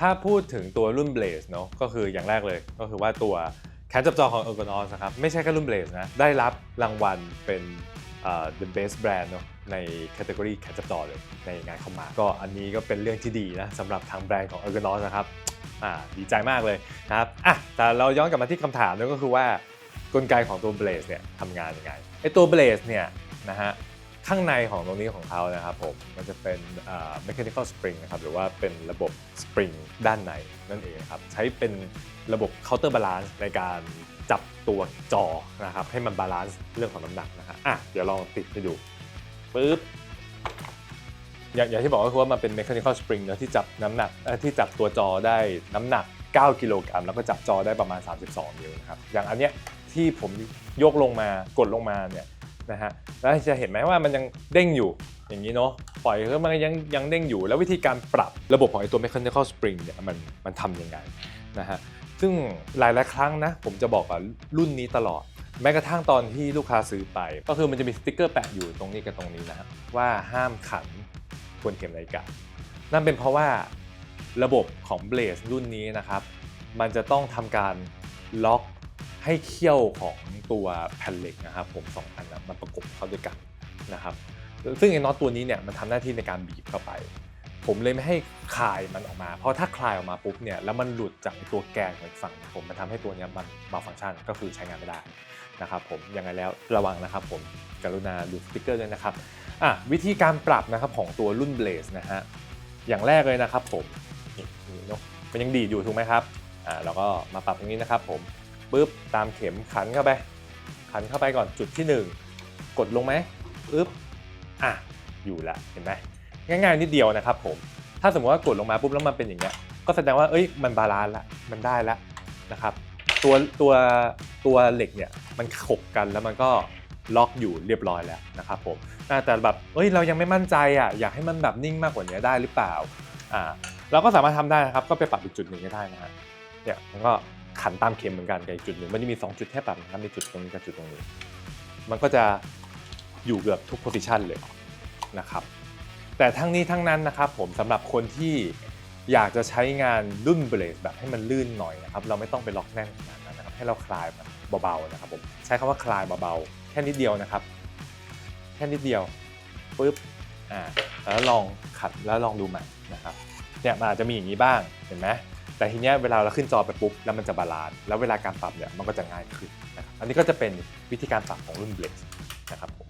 ถ้าพูดถึงตัวรุ่น Blaze เนาะก็คืออย่างแรกเลย ก็คือว่าตัวแคนจับจอของ Ergonos นะครับไม่ใช่แค่รุ่น Blaze นะ ได้รับรางวัลเป็นเอ่อ the best brand เนาะในแคตตากรีแคนจับจอเลยในงานเข้ามา ก็อันนี้ก็เป็นเรื่องที่ดีนะสำหรับทางแบรนด์ของ Ergonos นะครับอ่าดีใจมากเลยนะครับอะแต่เราย้อนกลับมาที่คำถามนั่นก็คือว่ากลไกของตัว Blaze เนี่ยทำงานยังไงไอตัว Blaze เนี่ยนะฮะ ข้างในของตรงนี้ของเขานะครับผมมันจะเป็น mechanical spring นะครับหรือว่าเป็นระบบ spring ด้านในนั่นเองครับใช้เป็นระบบ counter balance ในการจับตัวจอนะครับให้มันบาลานซ์เรื่องของน้ำหนักนะฮะอะเดี๋ยวลองติดให้ดูปึ๊บอย่างอย่างที่บอกก็คือว่ามันเป็น mechanical spring นะที่จับน้ำหนักที่จับตัวจอได้น้ำหนัก 9 กิโลกรัมแล้วก็จับจอได้ประมาณ 32 นิ้วนะครับอย่างอันเนี้ยที่ผมยกลงมากดลงมาเนี่ย นะฮะแล้วจะเห็นไหมว่ามันยังเด้งอยู่อย่างนี้เนาะปล่อยก็มันยังยังเด้งอยู่ แล้ววิธีการปรับระบบของไอตัว mechanical spring เนี่ยมันมันทำยังไงนะฮะซึ่งหลายหลายครั้งนะผมจะบอกกับรุ่นนี้ตลอด แม้กระทั่งตอนที่ลูกค้าซื้อไป ก็คือมันจะมีสติ๊กเกอร์แปะอยู่ตรงนี้กับตรงนี้นะว่าห้ามขันทวนเข็มนาฬิกานั่นเป็นเพราะว่าระบบของ Blaze รุ่นนี้นะครับ มันจะต้องทำการล็อกให้เขี้ยวของตัวแผ่นเหล็กนะครับผมสองอันน มันประกบเข้าด้วยกันนะครับ ซึ่งไอ้น็อตตัวนี้เนี่ยมันทำหน้าที่ในการบีบเข้าไป ผมเลยไม่ให้คลายมันออกมา เพราะถ้าคลายออกมาปุ๊บเนี่ยแล้วมันหลุดจากตัวแกนของอีกฝั่งผมมันทำให้ตัวนี้มันมาฟังก์ชันก็คือใช้งานไม่ได้นะครับผมยังไงแล้วระวังนะครับผมกรุณาดูสติ๊กเกอร์ด้วยนะครับอะวิธีการปรับนะครับของตัวรุ่น Blaze นะฮะอย่างแรกเลยนะครับผมนี่นี่เนอะมันยังดีดอยู่ถูกไหมครับอ่าเราก็มาปรับตรงนี้นะครับผมปุ๊บตามเข็มขันเข้าไปขันเข้าไปก่อนจุดที่หนึ่ง กดลงไหมปึ๊บอะอยู่ละเห็นไหมง่ายๆนิดเดียวนะครับผมถ้าสมมติว่ากดลงมาปุ๊บแล้วมันเป็นอย่างเงี้ยก็แสดงว่าเอ้ยมันบาลานซ์ละมันได้ละนะครับตัวตัวตัวเหล็กเนี่ยมันขบกันแล้วมันก็ล็อกอยู่เรียบร้อยแล้วนะครับผมแต่แบบเอ้ยเรายังไม่มั่นใจอะอยากให้มันแบบนิ่งมากกว่านี้ได้หรือเปล่าอ่าเราก็สามารถทำได้นะครับก็ไปปรับอีกจุดหนึ่งก็ได้นะฮะเนี่ยมันก็ขันตามเข็มเหมือนกันกับอีกจุดหนึ่งมันจะมี 2 จุดให้ปรับนะครับมีจุดตรงนี้กับจุดตรงนี้ มันก็จะอยู่เกือบทุกโพซิชันเลยนะครับ แต่ทั้งนี้ทั้งนั้นนะครับผมสำหรับคนที่อยากจะใช้งานรุ่นเบรดแบบให้มันลื่นหน่อยนะครับ เราไม่ต้องไปล็อกแน่นขนาดนั้นนะครับ ให้เราคลายเบาๆนะครับผมใช้คำว่าคลายเบาๆแค่นิดเดียวนะครับ แค่นิดเดียวปุ๊บอ่าแล้วลองขัดแล้วลองดูใหม่นะครับเนี่ยมันอาจจะมีอย่างนี้บ้างเห็นไหมแต่ทีเนี้ยเวลาเราขึ้นจอไปปุ๊บแล้วมันจะบาลานซ์แล้วเวลาการปรับเนี่ยมันก็จะง่ายขึ้นนะครับ อันนี้ก็จะเป็นวิธีการปักของรุ่นเบลซ์นะครับผม